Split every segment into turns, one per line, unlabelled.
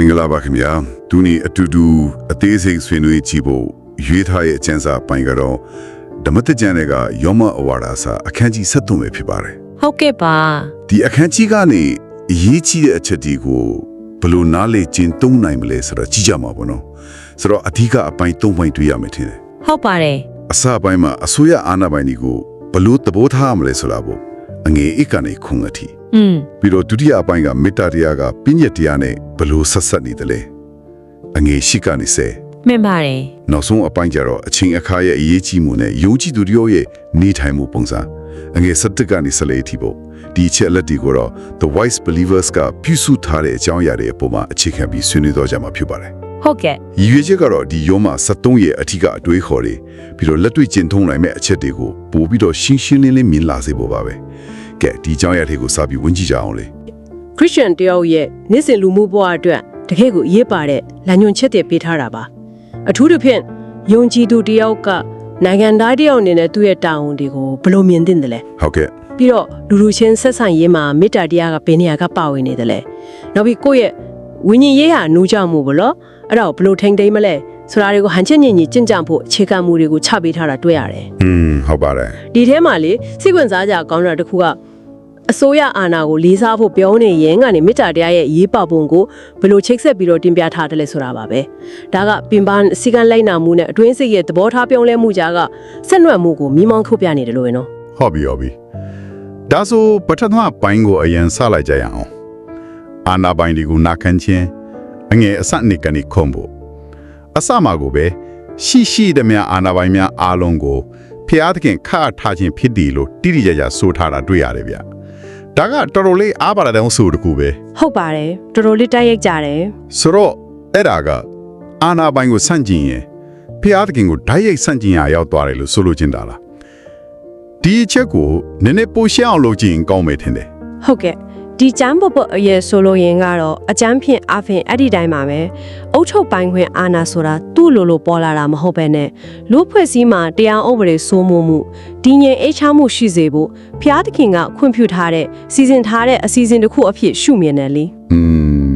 မင်္ဂလာပါခင်ဗျာသူနီအတူတူအသေးစိတ်ဆွေးနွေးကြည့်ဖို့ရွေးထားရဲ့အကျဉ်းစာပိုင်းကတော့ဓမ္မတကြံတွေကယောမအဝါဒစာအခန်းကြီး73ပဲဖြစ်ပါတယ်
ဟုတ်ကဲ့ပါ
ဒီအခန်းကြီးကနေအရေးကြီးတဲ့အချက်ဒီကိုဘယ်လိုနားလေကျင့်သုံးနိုင်မလဲဆိုတော့ကြည့်ကြမှာပေါ့နော်ဆိုတော့အဓိကအပိုင်း၃ပိုင်းတွေ့ရမယ်ထင်တယ်
ဟုတ်ပါတယ်
အစပိုင်းမှာအစိုးရအာဏာပိုင်တွေကိုဘယ်လိုသဘောထားမလဲဆိုတာပေါ့အငယ်အိတ်ကနေခုံအထိ
อืม
ပြီးတော့ဒုတိယအပိုင်းကမေတ္တာတရားကပြည့်ညက်တရားနဲ့ဘယ်လိုဆက်ဆက်နေတယ်လဲအငယ်ရှိကနေဆဲ
မှန်ပါတယ်
နောက်ဆုံးအပိုင်းကျတော့အချင်းအခါရဲ့အရေးကြီးမှုနဲ့ယုံကြည်သူတို့ရဲ့နေထိုင်မှုပုံစံအငယ်၁၁ကနေ၁၄အထိပေါ့ဒီအချက်အလက်တွေကိုတော့ The Wise Believers ကပြုစုထားတဲ့အကြောင်းအရာတွေအပေါ်မှာအခြေခံပြီးဆွေးနွေးတော့ကြမှာဖြစ်ပါတယ်
ဟုတ်ကဲ့
ရည်ရွယ်ချက်ကတော့ဒီယောမ73ရဲ့အထီးကအတွေးခေါ်တွေပြီးတော့လက်တွေ့ကျင့်ထုံးနိုင်မဲ့အချက်တွေကိုပို့ပြီးတော့ရှင်းရှင်းလင်းလင်းမြင်လာစေဖို့ပါပဲ ကဲဒီအကြောင်းအရာတွေကိုစပြီးဝင်ကြည့်ကြအောင်လေ
ခရစ်ယာန်တယောက်ရဲ့နေ့စဉ်လူမှုဘဝအတွက်တကယ့်ကိုအရေးပါတဲ့လမ်းညွှန်ချက်တွေပေးထားတာပါအထူးသဖြင့်ယုံကြည်သူတယောက်ကနိုင်ငံသားတယောက်အနေနဲ့သူ့ရဲ့တာဝန်တွေကိုဘယ်လိုမြင်သင့်တယ်လဲ
ဟုတ်ကဲ့
ပြီးတော့လူလူချင်းဆက်ဆံရေးမှာမေတ္တာတရားကဘယ်နေရာကပါဝင်နေတယ်လဲနောက်ပြီးကိုယ့်ရဲ့ဝိညာဉ်ရေးဟာနှူးကြမှုဘလို့အဲ့ဒါကိုဘယ်လိုထိန်သိမ်းမလဲဆိုတာတွေကိုဟန်ချက်ညင်ညင်ကြင်ကြံဖို့အခြေခံမှုတွေကိုချပေးထားတာတွေ့ရတယ်
อืมဟုတ်ပါတယ်
ဒီထဲမှာလေစိတ်ဝင်စားကြကောင်းတာတစ်ခုက အစိုးရအာဏာကိုလေးစားဖို့ပြောနေရင်ကနေမေတ္တာတရားရဲ့အရေးပါပုံကိုဘယ်လိုချိတ်ဆက်ပြီးတော့တင်ပြထားတယ်လဲဆိုတာပါပဲဒါကပင်ပန်းစီကံလိုက်နာမှုနဲ့အတွင်းစိတ်ရဲ့သဘောထားပြောင်းလဲမှုကြားကဆက်နွယ်မှုကိုမိမောင်းထုတ်ပြနေတယ်လို့ပဲနော်
ဟုတ်ပြီဟုတ်ပြီဒါဆိုပထမပိုင်းကိုအရင်စလိုက်ကြရအောင်အာနာပိုင်းဒီကိုနာခံခြင်းအငယ်အစနေကနေခုံဖို့အစမှာကိုပဲရှိရှိသမျှအာနာပိုင်းများအားလုံးကို ဖျားသခင်ခါထားခြင်းဖြစ်တယ်လို့တိတိကျကျဆိုထားတာတွေ့ရတယ်ဗျဒါကတော်တော်လေးအားပါတဲ့အောင်ဆိုတကူပဲ
ဟုတ်ပါတယ်တော်တော်လေးတိုက်ရိုက်ကြတယ်
ဆိုတော့အဲ့ဒါကအာနာပိုင်းကိုဆန့်ကျင်ရင်ဖျားသခင်ကိုဓာတ်ရိုက်ဆန့်ကျင်ရရောက်သွားတယ်လို့ဆိုလိုချင်တာလားဒီအချက်ကိုနည်းနည်းပိုရှင်းအောင်လုပ်ကြည့်ရင်ကောင်းမယ်ထင်တယ်
ဟုတ်ကဲ့ ဒီကျမ်းပပအရဲ့ဆိုလိုရင်ကတော့အကျမ်းဖြင့်အဖင်အဲ့ဒီတိုင်းပါပဲအုတ်ချုပ်ပိုင်းခွင့်အာနာဆိုတာသူ့လိုလိုပေါ်လာတာမဟုတ်ပဲနဲ့လူဖွဲ့စည်းမှာတရားဥပဒေစိုးမိုးမှုတည်ငြိမ်အေးချမ်းမှုရှိစေဖို့ဖျားသခင်ကခွင့်ပြုထားတဲ့စီစဉ်ထားတဲ့အစီအစဉ်တစ်ခုအဖြစ်ရှုမြင်တယ်လေ
อืม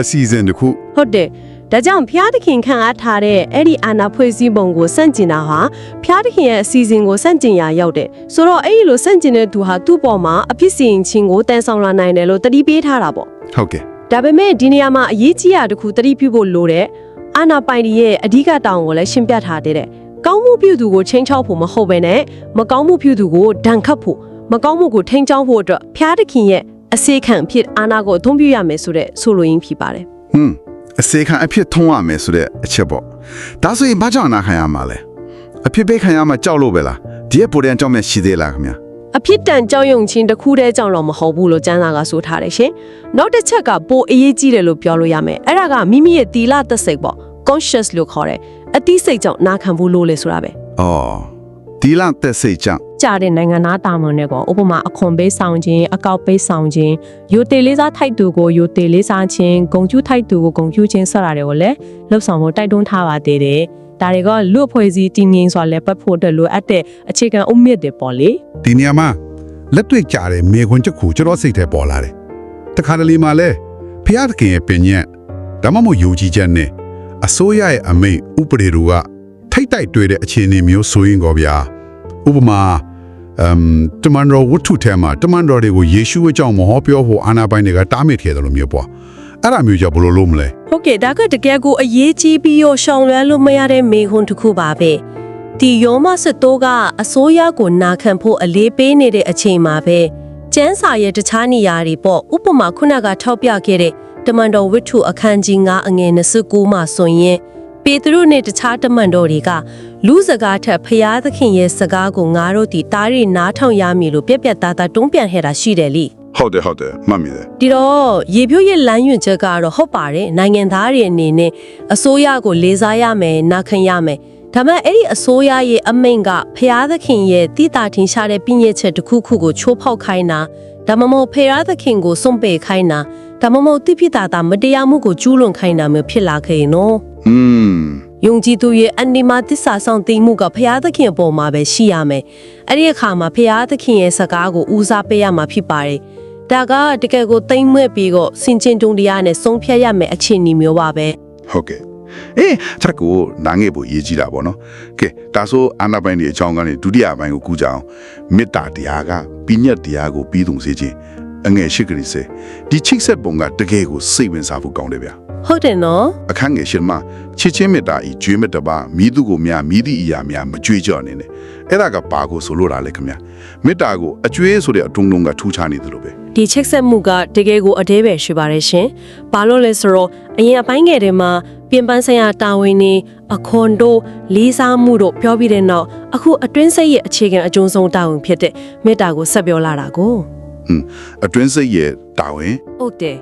အစီအစဉ်တစ်ခု
ဟုတ်တယ် ဒါကြောင့်ဖျားသခင်ခံအားထားတဲ့အဲ့ဒီအာနာဖွဲ့စည်းပုံကိုစန့်ကျင်တာဟာဖျားသခင်ရဲ့အစီအစဉ်ကိုစန့်ကျင်ရာရောက်တယ်ဆိုတော့အဲ့ဒီလိုစန့်ကျင်တဲ့သူဟာသူ့ပေါ်မှာအဖြစ်စီရင်ခြင်းကိုတန်ဆောင်လာနိုင်တယ်လို့တတိပေးထားတာပေါ့
ဟုတ်ကဲ့
ဒါပေမဲ့ဒီနေရာမှာအရေးကြီးတာတစ်ခုတတိပြုဖို့လိုတဲ့အာနာပိုင်ဒီရဲ့အဓိကတောင်းကိုလည်းရှင်းပြထားတဲ့တဲ့ကောင်းမှုပြုသူကိုချင်းချောက်ဖို့မဟုတ်ပဲနဲ့မကောင်းမှုပြုသူကိုဒဏ်ခတ်ဖို့မကောင်းမှုကိုထိန်းချောင်းဖို့အတွက်ဖျားသခင်ရဲ့အစေခံအဖြစ်အာနာကိုအသုံးပြုရမယ်ဆိုတဲ့ဆိုလိုရင်းဖြစ်ပါတယ်
ဟွန်း အစေခံအဖြစ်ထုံးရမယ်ဆိုတဲ့အချက်ပေါ့ဒါဆိုရင်ဘာကြောင့်နာခံရမှာလဲအဖြစ်ပေးခံရမှာကြောက်လို့ပဲလားဒီရဲ့ပိုတန်ကြောင့်မဲ့ရှိသေးလားခင်ဗျာ
အဖြစ်တန်ကြောက်ရွံ့ခြင်းတစ်ခုတည်းကြောင့်တော့မဟုတ်ဘူးလို့ကျမ်းစာကဆိုထားတယ်ရှင်။နောက်တစ်ချက်ကပိုအရေးကြီးတယ်လို့ပြောလို့ရမယ်။အဲ့ဒါကမိမိရဲ့တီလာသက်စိတ်ပေါ့ conscious လို့ခေါ်တယ်။အတိစိတ်ကြောင့်နာခံဖို့လို့လေဆိုတာပဲ
အော် ဒီလန်သက်စိတ်ကြောင့်။
ကြားတဲ့နိုင်ငံသားတာဝန်တွေကဥပမာအခွန်ပေးဆောင်ခြင်းအကောက်ပေးဆောင်ခြင်းယိုတေလေးစားထိုက်သူကိုယိုတေလေးစားခြင်းဂုံကျူးထိုက်သူကိုဂုံကျူးခြင်းစတာတွေကိုလည်းလှုပ်ဆောင်ဖို့တိုက်တွန်းထားပါသေးတယ်။ဒါတွေကလူ့အဖွဲ့အစည်းတည်ငြိမ်စွာလဲပတ်ဖို့အတွက်လိုအပ်တဲ့အခြေခံအုတ်မြစ်တွေပေါ့လေ
ဒီနေရာမှာလက်တွေ့ကြတဲ့မေခွန်းချက်ကိုကျွန်တော်စိတ်ထဲပေါ်လာတယ်။တခါတလေမှလဲဖျားသခင်ရဲ့ပင်ညက်ဒါမှမဟုတ်ယုံကြည်ချက်နဲ့အစိုးရရဲ့အမိန့်ဥပဒေတွေကထိတ်တိုက်တွေ့တဲ့အခြေအနေမျိုးဆိုရင်ကောဗျာ။ ဥပမာအမ်တမန်တော်ဝတ္ထုထဲမှာတမန်တော်တွေကိုယေရှုအကြောင်းမဟောပြောဖို့အာနာပိုင်တွေကတားမြစ်ခဲ့တယ်လို့မျိုးပေါ့။အဲ့ဒါမျိုးကြောင့်ဘယ်လိုလုပ်မလဲ
ဟုတ်ကဲ့ဒါကတကယ်ကိုအရေးကြီးပြီးရောရှောင်လွှဲလို့မရတဲ့မေခွန်းတစ်ခုပါပဲဒီယောမစတိုးကအစိုးရကိုနာခံဖို့အလေးပေးနေတဲ့အချိန်မှာပဲကျန်းစာရဲ့တခြားနေရာတွေပေါ့ဥပမာခုနကထောက်ပြခဲ့တဲ့တမန်တော်ဝိတ္ထုအခန်းကြီး9အငယ်29မှာဆိုရင် ပေတရုနဲ့တခြားတမန်တော်တွေကလူစကားထက်ဖျားသခင်ရဲ့စကားကိုငါတို့ဒီတားရီနားထောင်ရမည်လို့ပြက်ပြက်သားသားတွန်းပြန်ခဲ့တာရှိတယ်လိ
ဟုတ်တယ်ဟုတ်တယ်မှတ်မိတယ်
ဒီတော့ရေပြိုးရဲ့လမ်းညွှန်ချက်ကတော့ဟုတ်ပါတယ်နိုင်ငံသားတွေအနေနဲ့အစိုးရကိုလေးစားရမယ်နာခံရမယ်ဒါပေမဲ့အဲ့ဒီအစိုးရရဲ့အမိန့်ကဖျားသခင်ရဲ့တိတာထင်ရှားတဲ့ပြည့်ညက်ချက်တစ်ခုခုကိုချိုးဖောက်ခိုင်းတာဒါမှမဟုတ်ဖျားသခင်ကိုစွန့်ပယ်ခိုင်းတာ ဒါမှမဟုတ်တိပိတာတာမတရားမှုကိုကျူးလွန်ခိုင်းတာမျိုးဖြစ်လာခဲ့ရင်နော်
อืม
ယုံကြည်သူရဲ့အန္တိမသစ္စာဆောင်သိမှုကဖျားသခင်အပေါ်မှာပဲရှိရမယ်။အဲ့ဒီအခါမှာဖျားသခင်ရဲ့စကားကိုဦးစားပေးရမှာဖြစ်ပါတယ်။ဒါကတကယ်ကိုတိမ်မွဲ့ပြီးတော့စင်ချင်းတုံတရားနဲ့ဆုံးဖြတ်ရမယ်အခြေအနေမျိုးပါပဲ
ဟုတ်ကဲ့အေးချက်ကိုနာငယ်ဖို့ရေးကြည့်တာပေါ့နော်ကဲဒါဆိုအာနာပိုင်းဒီအကြောင်းကနေဒုတိယပိုင်းကိုကူးကြအောင်မေတ္တာတရားကပိညတ်တရားကိုပြီးသုံးစေခြင်း အငယ်ရှိကလေးစေဒီချိတ်ဆက်ပုံကတကယ်ကိုစိတ်ဝင်စားဖို့ကောင်းတယ်ဗျာ
ဟုတ်တယ်နော်
အခန်းငယ်ရှင်မှာချစ်ချင်းမေတ္တာဤကျွေးမေတ္တာပါမိသူကိုများမိသည့်အရာများမကြွေးကြော်နေနဲ့အဲ့ဒါကဘာကိုဆိုလိုတာလဲခင်ဗျာမေတ္တာကိုအကျွေးဆိုတဲ့အတုံးတုံးကထူးခြားနေတယ်လို့ပဲ
ဒီချက်ဆက်မှုကတကယ်ကိုအသေးပဲရှိပါတယ်ရှင်။ဘာလို့လဲဆိုတော့အရင်အပိုင်းငယ်တွေမှာပြင်ပန်းဆိုင်ရာတာဝန်နေအခွန်တို့လေးစားမှုတို့ပြောပြီးတဲ့နောက်အခုအတွင်းစိတ်ရဲ့အခြေခံအကျုံးဆုံးတာဝန်ဖြစ်တဲ့မေတ္တာကိုဆက်ပြောလာတာကို
ဟွန်းအတွင်းစိတ်ရဲ့တာဝန်
ဟုတ်တယ်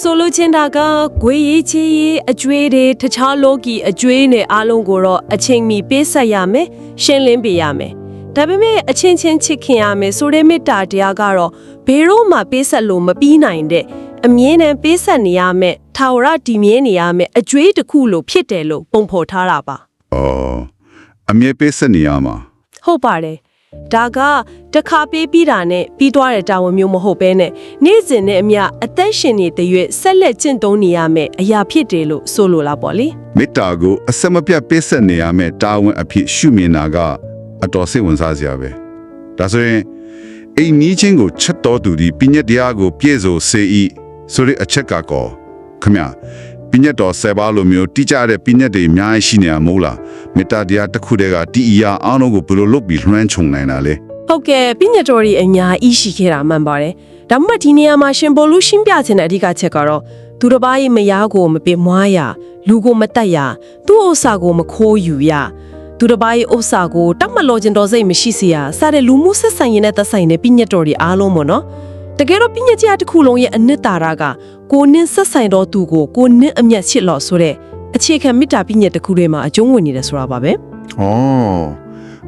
ဆိုလိုချင်တာကဂွေရေးချေးရေးအကျွေးတွေတခြားလောကီအကျွေးနဲ့အားလုံးကိုတော့အချိန်မီပေးဆက်ရမယ်ရှင်းလင်းပေးရမယ်ဒါပေမဲ့အချင်းချင်းချစ်ခင်ရမယ်ဆိုတဲ့မေတ္တာတရားကတော့ဘယ်တော့မှပေးဆက်လို့မပြီးနိုင်တဲ့အမြဲတမ်းပေးဆက်နေရမယ်ထာဝရတည်မြဲနေရမယ်အကျွေးတစ်ခုလို့ဖြစ်တယ်လို့ပုံဖော်ထားတာပါ
အော်အမြဲပေးဆက်နေရမှာ
ဟုတ်ပါတယ် ဒါကတစ်ခါပေးပြီးတာနဲ့ပြီးသွားတဲ့တာဝန်မျိုးမဟုတ်ဘဲနဲ့နေ့စဉ်နဲ့အမျှအသက်ရှင်နေတဲ့ရွေ့ဆက်လက်ကျင့်သုံးနေရမယ်အရာဖြစ်တယ်လို့ဆိုလိုလားပေါ့လေ
မေတ္တာကိုအစမပြတ်ပေးဆက်နေရမယ်တာဝန်အဖြစ်ရှုမြင်တာကအတော်စိတ်ဝင်စားစရာပဲဒါဆိုရင်အိမ်နီးချင်းကိုချက်တော်သူဒီပညတ်တရားကို ပြည့်စုံစေဤဆိုတဲ့အချက်ကကောခမ ပညတ်တော်ဆယ်ပါလိုမျိုးတိကျတဲ့ပညတ်တွေအများကြီးရှိနေရမို့လားမေတ္တာတရားတစ်ခုတည်းကတီအီယာအားလုံးကိုဘယ်လိုလုပ်ပြီးလွှမ်းခြုံနိုင်တာလဲ
ဟုတ်ကဲ့ပညာတော်ရီအများအရှိခဲ့တာမှန်ပါတယ်ဒါမှမဟုတ်ဒီနေရာမှာရှင်ပေါ်လူရှင်းပြချင်တဲ့အဓိကချက်ကတော့သူတစ်ပါးရဲ့မယားကိုမပင်မွားရလူကိုမတက်ရသူ့ဥစ္စာကိုမခိုးယူရသူတစ်ပါးရဲ့ဥစ္စာကိုတတ်မလို့ကျင်တော်စိတ်မရှိစေရစတဲ့လူမှုဆက်ဆံရေးနဲ့သက်ဆိုင်တဲ့ပညာတော်ရီအားလုံးပေါ့နော် တကယ်တော့ပညာကြားတစ်ခုလုံးရဲ့အနှစ်သာရကကိုနင်းဆက်ဆိုင်တော်သူကိုကိုနင်းအမျက်ချစ်လို့ဆိုတဲ့အခြေခံမေတ္တာပညာတစ်ခုထဲမှာအကျုံးဝင်နေတယ်ဆိုတာပါပဲ။
ဩ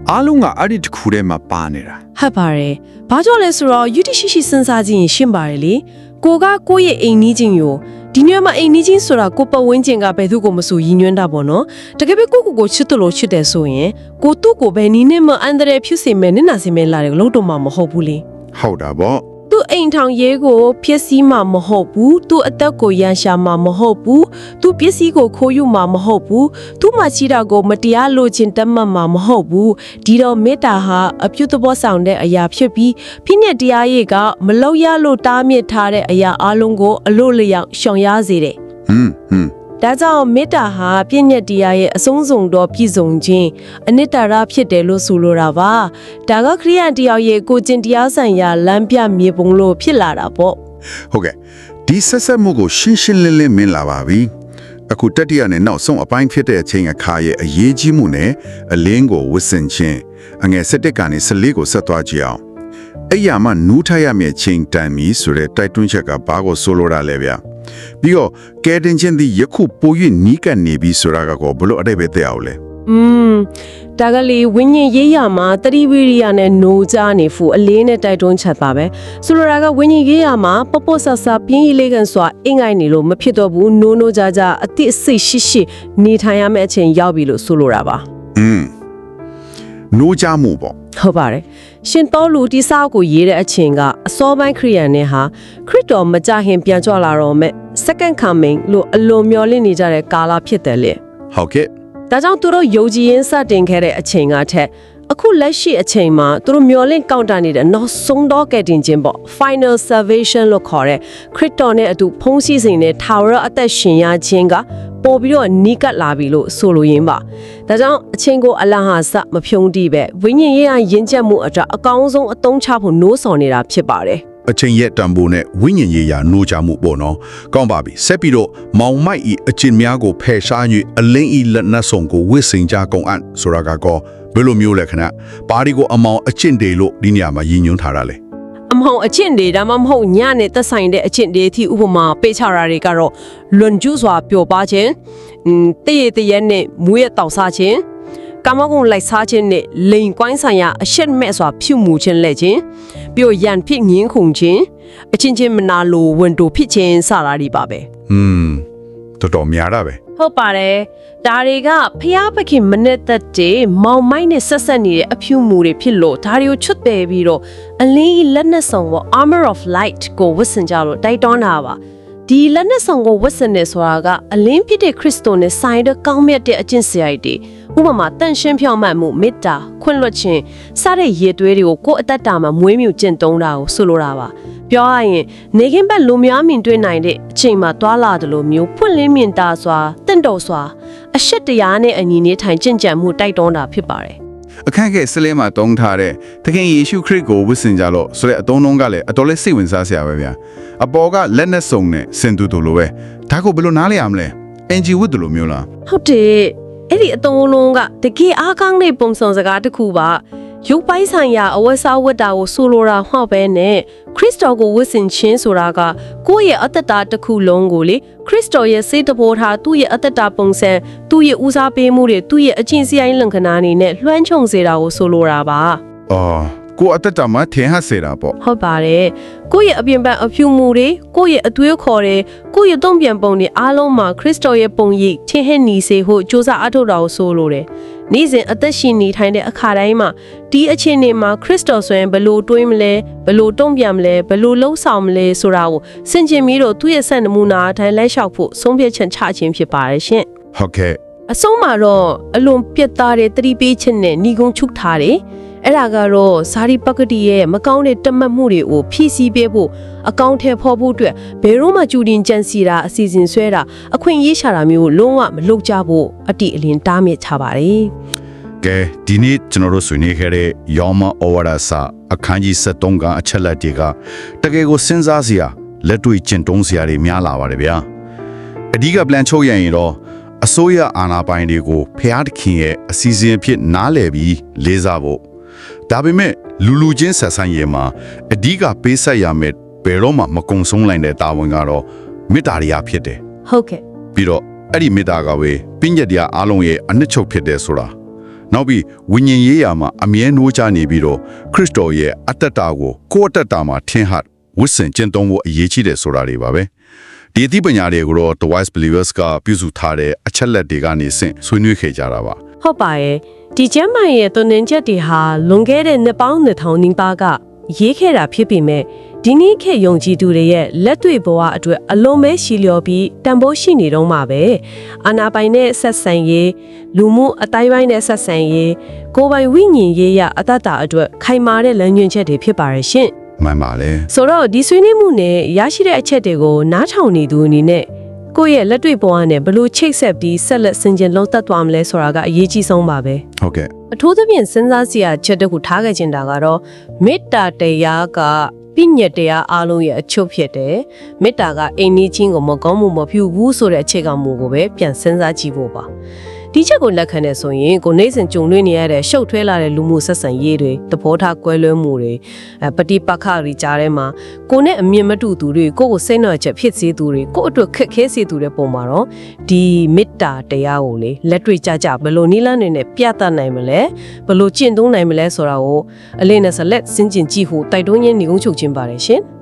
အားလုံးကအဲ့ဒီတစ်ခုထဲမှာပါနေတာ
ဟတ်ပါတယ်။ဘာကြောင့်လဲဆိုတော့ယူတရှိရှိစဉ်းစားကြည့်ရင်ရှင်းပါတယ်လေ။ကိုကကိုယ့်ရဲ့အိမ်နီးချင်းကိုဒီနေ့မှာအိမ်နီးချင်းဆိုတာကိုပတ်ဝန်းကျင်ကဘယ်သူကိုမဆိုရည်ညွှန်းတာပေါ့နော်။တကယ်ပဲကိုကိုကိုချစ်တယ်လို့ချစ်တယ်ဆိုရင်ကိုသူ့ကိုဘယ်နည်းနဲ့မှအန္တရာယ်ဖြစ်စေမယ်နင့်နာစေမယ်လာတယ်လို့တော့မှမဟုတ်ဘူးလေ
ဟုတ်တာပေါ့။
သူ့အိမ်ထောင်ရေးကိုဖျက်ဆီးမှမဟုတ်ဘူး။သူ့အသက်ကိုရန်ရှာမှမဟုတ်ဘူး။သူ့ပစ္စည်းကိုခိုးယူမှမဟုတ်ဘူး။သူ့မှာရှိတာကိုမတရားလိုချင်တတ်မှတ်မှမဟုတ်ဘူး။ဒီတော့မေတ္တာဟာအပြုသဘောဆောင်တဲ့အရာဖြစ်ပြီးဖိနှက်တရားရေးကမလောက်ရလို့တားမြစ်ထားတဲ့အရာအလုံးကိုအလို့လျောက်ရှောင်ရစေတယ်
ဟွန်းဟွန်း။
ဒါကြောင့်မေတ္တာဟာပြည့်ညက်တရားရဲ့အဆုံးစုံသောပြည့်စုံခြင်းအနိတ္တရဖြစ်တယ်လို့ဆိုလိုတာပါ။ဒါကခရိယန်တရားရဲ့ကိုကျင့်တရားဆိုင်ရာလမ်းပြမြေပုံလို့ဖြစ်လာတာပေါ့။
ဟုတ်ကဲ့ဒီဆက်ဆက်မှုကိုရှင်းရှင်းလင်းလင်းမင်းလာပါပြီအခုတတိယနဲ့နောက်ဆုံးအပိုင်းဖြစ်တဲ့အချိန်အခါရဲ့အရေးကြီးမှုနဲ့အလင်းကိုဝစ်စင်ခြင်းအငယ်၁၁ကနေ၁၄ကိုဆက်သွားကြည့်အောင်အဲ့ရမှာနူးထရမယ့်ချိန်တန်ပြီဆိုတဲ့တိုက်တွန်းချက်ကဘာကိုဆိုလိုတာလဲဗျ ပြီးတော့ကဲတင်ချင်းဒီယခုပို၍နီးကပ်နေပြီဆိုတာကကောဘလို့အတိတ်ပဲတဲ့အောင်လဲ
อืมဒါကလေးဝိညာဉ်ရေးရမှာတတိဝိရိယနဲ့နိုးကြနေဖူအလေးနဲ့တိုက်တွန်းချက်ပါပဲဆိုလိုတာကဝိညာဉ်ရေးရမှာပပဆဆပြင်းရလေးကန်စွာအင်္ဂိုင်းနေလို့မဖြစ်တော့ဘူးနိုးနိုးကြကြအတိအစိတ်ရှိရှိနေထိုင်ရမယ့်အချိန်ရောက်ပြီလို့ဆိုလိုတာပါ
อืมနိုးကြမှုပေါ့
ဟုတ်ပါတယ် ရှင်ပေါလုတိစာကိုရေးတဲ့အချိန်ကအစောပိုင်းခရိယန်နဲ့ဟာခရစ်တော်မကြခင်ပြန်ကြွလာတော့မဲ့ second coming လို့အလွန်မျှော်လင့်နေကြတဲ့ကာလဖြစ်တယ်လေ
ဟုတ်ကဲ့
ဒါကြောင့်သူတို့ယုံကြည်ရင်းစတင်ခဲ့တဲ့အချိန်ကထက်အခုလက်ရှိအချိန်မှာသူတို့မျော်လင့်ကောက်တာနေတဲ့နောက်ဆုံးတော့ကဲတင်ခြင်းပေါ့ final salvation လို့ခေါ်တဲ့ခရစ်တော်နဲ့အတူဖုံးစည်းစိမ်တဲ့ထာဝရအသက်ရှင်ရခြင်းက ပို့ပြီးတော့နီးကပ်လာပြီလို့ဆိုလိုရင်းပါဒါကြောင့်အချိန်ကိုအလဟာစမဖြုံးတိပဲဝိညာဉ်ရေးအရင်ချက်မှုအတာအကောင်းဆုံးအသုံးချဖို့နိုးဆော်နေတာဖြစ်ပါတယ်
အချိန်ရဲ့တန်ဖိုးနဲ့ဝိညာဉ်ရေးရာနိုးကြမှုပေါ့နော်။ကောင်းပါပြီ။ဆက်ပြီးတော့မောင်မိုက်ဤအကျင့်များကိုဖယ်ရှား၍အလင်းဤလက်နက်ဆောင်ကိုဝစ်စင်ကြကုန်အံ့ဆိုတာကကောဘယ်လိုမျိုးလဲခဏ။ပါရီကိုအမောင်အကျင့်တွေလို့ဒီနေရာမှာရည်ညွှန်းထားတာလေ
အမဟုတ်အချင်းတွေဒါမှမဟုတ်ညနဲ့သက်ဆိုင်တဲ့အချင်းတွေအထိဥပမာပေးချတာတွေကတော့လွန်ကျူးစွာပျော်ပါခြင်းတည့်ရတည့်ရနဲ့မွေးရတောက်စားခြင်းကာမဂုဏ်လိုက်စားခြင်းနဲ့လိန်ကွိုင်းဆိုင်ရာအရှက်မဲ့စွာဖြူမူခြင်းလက်ခြင်းပြီးတော့ရန်ဖြစ်ငင်းခုန်ခြင်းအချင်းချင်းမနာလိုဝန်တိုဖြစ်ခြင်းစတာတွေပါပဲ။
อืมတော်တော်များတာပဲ
ဟုတ်ပါတယ်ဒါတွေကဖျားပခင်မနစ်သက်တဲ့မောင်မိုက်နဲ့ဆက်ဆက်နေတဲ့အဖြူမူတွေဖြစ်လို့ဒါတွေကိုချွတ်ပယ်ပြီးတော့ အလင်းဤလက်နက်ဆောင်ကို armor of light ကိုဝတ်ဆင်ကြလို့တိုက်တွန်းတာပါဒီလက်နက်ဆောင်ကိုဝတ်ဆင်နေဆိုတာကအလင်းဖြစ်တဲ့ခရစ်စတိုနဲ့ဆိုင်တဲ့ကောင်းမြတ်တဲ့အကျင့်စရိုက်တွေဥပမာတန်ရှင်းဖြောင့်မတ်မှုမေတ္တာခွင့်လွှတ်ခြင်းစတဲ့ရည်သွေးတွေကိုကိုယ့်အတ္တတာမှာမွေးမြူကျင့်သုံးတာကိုဆိုလိုတာပါပြောရရင်နေခင်ဘက်လူများမြင်တွေ့နိုင်တဲ့အချိန်မှာတွာလာတယ်လို့မျိုးဖွင့်လင်းမြင်တာစွာတင့်တော်စွာအရှက်တရားနဲ့အညီနေထိုင်ကျင့်ကြံမှုတိုက်တွန်းတာဖြစ်ပါတယ်
အခန့်ခဲဆလဲမှာတုံးထားတဲ့သခင်ယေရှုခရစ်ကိုဝတ်ဆင်ကြလို့ဆိုတဲ့အတုံးလုံးကလည်းအတော်လေးစိတ်ဝင်စားစရာပဲဗျာအပေါ်ကလက်နဲ့စုံနဲ့စင်တူတူလိုပဲဒါကိုဘယ်လိုနားလဲရမလဲအင်ဂျီဝတ်တယ်လို့မျိုးလား
ဟုတ်တယ်အဲ့ဒီအတုံးလုံးကတကယ်အားကောင်းတဲ့ပုံစံစကားတစ်ခုပါ ရုပ်ပိုင်းဆိုင်ရာအဝတ်စားဝတ်တာကိုဆိုလိုတာမှောက်ပဲနဲ့ခရစ်တော်ကိုဝတ်ဆင်ခြင်းဆိုတာကကိုယ့်ရဲ့အတ္တတာတစ်ခုလုံးကိုလေခရစ်တော်ရဲ့စိတ်တဘောထားသူ့ရဲ့အတ္တတာပုံစံသူ့ရဲ့ဦးစားပေးမှုတွေသူ့ရဲ့အချင်းစရိုင်းလင်္ခနာနေနဲ့လွှမ်းခြုံစေတာကိုဆိုလိုတာပါ
အော်ကိုအသက်တာမှာထင်ဟပ်စေတာပေါ့
ဟုတ်ပါတယ်ကိုယ့်ရဲ့အပြင်ပန်းအဖြူမှုတွေကိုယ့်ရဲ့အသွေးခေါ်တွေကိုယ့်ရဲ့တုံ့ပြန်ပုံတွေအားလုံးမှာခရစ်တော်ရဲ့ပုံရိပ်ထင်ဟပ်နေစေဖို့စ조사အထောက်တာကိုဆိုလိုတယ် နေ့စဉ်အသက်ရှင်နေထိုင်တဲ့အခါတိုင်းမှာဒီအချိန်တွေမှာခရစ်တော်ဆိုရင်ဘယ်လို့တွေးမလဲဘယ်လို့တုံ့ပြန်မလဲဘယ်လို့လှုပ်ဆောင်မလဲဆိုတာကိုစင်ကျင်ပြီးတော့သူ့ရဲ့စံနမူနာအတိုင်းလက်လျှောက်ဖို့ဆုံးဖြတ်ချက်ချခြင်းဖြစ်ပါတယ်ရှင်
ဟုတ်ကဲ့
အဆုံးမှာတော့အလွန်ပြတ်သားတဲ့သတိပေးချက်နဲ့ညီကုန်းချုပ်ထားတယ်။ အဲ့ဒါကတော့ဇာတိပကတိရဲ့မကောင်းတဲ့တတ်မှတ်မှုတွေကိုဖြည့်ဆည်းပေးဖို့အကောင့်ထဲဖော်ဖို့အတွက်ဘယ်တော့မှကြူတင်ကြံစီတာအစီအစဉ်ဆွဲတာအခွင့်အရေးရှာတာမျိုးလုံးဝမလုပ်ကြဖို့အတိအလင်းတားမြစ်ချပါတယ်
ကဲဒီနေ့ကျွန်တော်တို့ဆွေးနွေးခဲ့တဲ့ယောမဩဝါဒစာအခန်းကြီး73ကအချက်လက်တွေကတကယ်ကိုစဉ်းစားစရာလက်တွေ့ကျင့်သုံးစရာတွေများလာပါတယ်ဗျာအဓိကပြန်ချုပ်ရရင်တော့အစိုးရအာဏာပိုင်တွေကိုဖျားသခင်ရဲ့အစီအစဉ်အဖြစ်နားလည်ပြီးလေးစားဖို့ ဒါပေမဲ့လူလူချင်းဆက်ဆံရေးမှာအဓိကပေးဆက်ရမယ့်ဘယ်တော့မှမကုံဆုံးနိုင်တဲ့တာဝန်ကတော့မေတ္တာတရားဖြစ်တယ်။
ဟုတ်ကဲ့
ပြီးတော့အဲ့ဒီမေတ္တာကပဲပညာတရားအလုံးရဲ့အနှစ်ချုပ်ဖြစ်တယ်ဆိုတာနောက်ပြီးဝိညာဉ်ရေးရာမှာအမြဲနှိုးချနေပြီးတော့ခရစ်တော်ရဲ့အတ္တတာကိုကိုယ့်အတ္တတာမှာထင်ဟပ်ဝစ်စင်ကျင့်သုံးဖို့အရေးကြီးတယ်ဆိုတာတွေပါပဲဒီအသိပညာတွေကိုတော့ The Wise Believers ကပြုစုထားတဲ့အချက်လက်တွေကနေဆင့်ဆွေးနွေးခဲ့ကြတာပါ။
ဟုတ်ပါရဲ့။ဒီကျမ်းမာရဲ့သွန်သင်ချက်တွေဟာလွန်ခဲ့တဲ့နှစ်ပေါင်း2000နီးပါးကရေးခဲ့တာဖြစ်ပေမဲ့ဒီနေ့ခေတ်ယုံကြည်သူတွေရဲ့လက်တွေ့ဘဝအတွက်အလုံးမဲရှည်လျော်ပြီးတန်ဖိုးရှိနေတော့မှာပဲအာနာပိုင်နဲ့ဆက်ဆံရေးလူမှုအတိုင်းပိုင်းနဲ့ဆက်ဆံရေးကိုယ်ပိုင်ဝိညာဉ်ရေးရအတ္တတာအတွက်ခိုင်မာတဲ့လမ်းညွှန်ချက်တွေဖြစ်ပါရဲ့ရှင်
မှန်ပါလေ
ဆိုတော့ဒီဆွေးနွေးမှုနဲ့ရရှိတဲ့အချက်တွေကိုနားထောင်နေသူအနေနဲ့ ကိုယ့်ရဲ့လက်တွေ့ဘဝနဲ့ဘယ်လိုချိတ်ဆက်ပြီးဆက်လက်ဆင်ခြင်လုံးသက်သွားမလဲဆိုတာကအရေးကြီးဆုံးပါပဲ
ဟုတ်ကဲ့
အထူးသဖြင့်စဉ်းစားစရာချက်တစ်ခုထားခဲ့ချင်တာကတော့မေတ္တာတရားကပြညတ်တရားအလုံးရဲ့အချုပ်ဖြစ်တယ်မေတ္တာကအိမ်နီးချင်းကိုမကောင်းမှုမပြုဘူးဆိုတဲ့အခြေခံမူကိုပဲပြန်စဉ်းစားကြည့်ဖို့ပါ ဒီချက်ကိုလက်ခံနေဆိုရင်ကိုနေစဉ်ကြုံတွေ့နေရတဲ့ရှုပ်ထွေးလာတဲ့လူမှုဆက်ဆံရေးတွေသဘောထားကွဲလွဲမှုတွေအဲပฏิပတ်ခတွေကြားထဲမှာကိုနဲ့အမြင်မတူသူတွေကိုယ့်ကိုစိတ်နှောက်ချက်ဖြစ်စေသူတွေကိုယ့်အတွက်ခက်ခဲစေသူတွေပုံမှာတော့ဒီမေတ္တာတရားကိုလေလက်တွေ့ကြကြဘယ်လိုနည်းလမ်းတွေနဲ့ပြသနိုင်မလဲဘယ်လိုကျင့်သုံးနိုင်မလဲဆိုတာကိုအလေးနဲ့ဆက်လက်စဉ်းကျင်ကြည့်ဖို့တိုက်တွန်းရင်းညီကုန်းချုပ်ခြင်းပါတယ်ရှင်။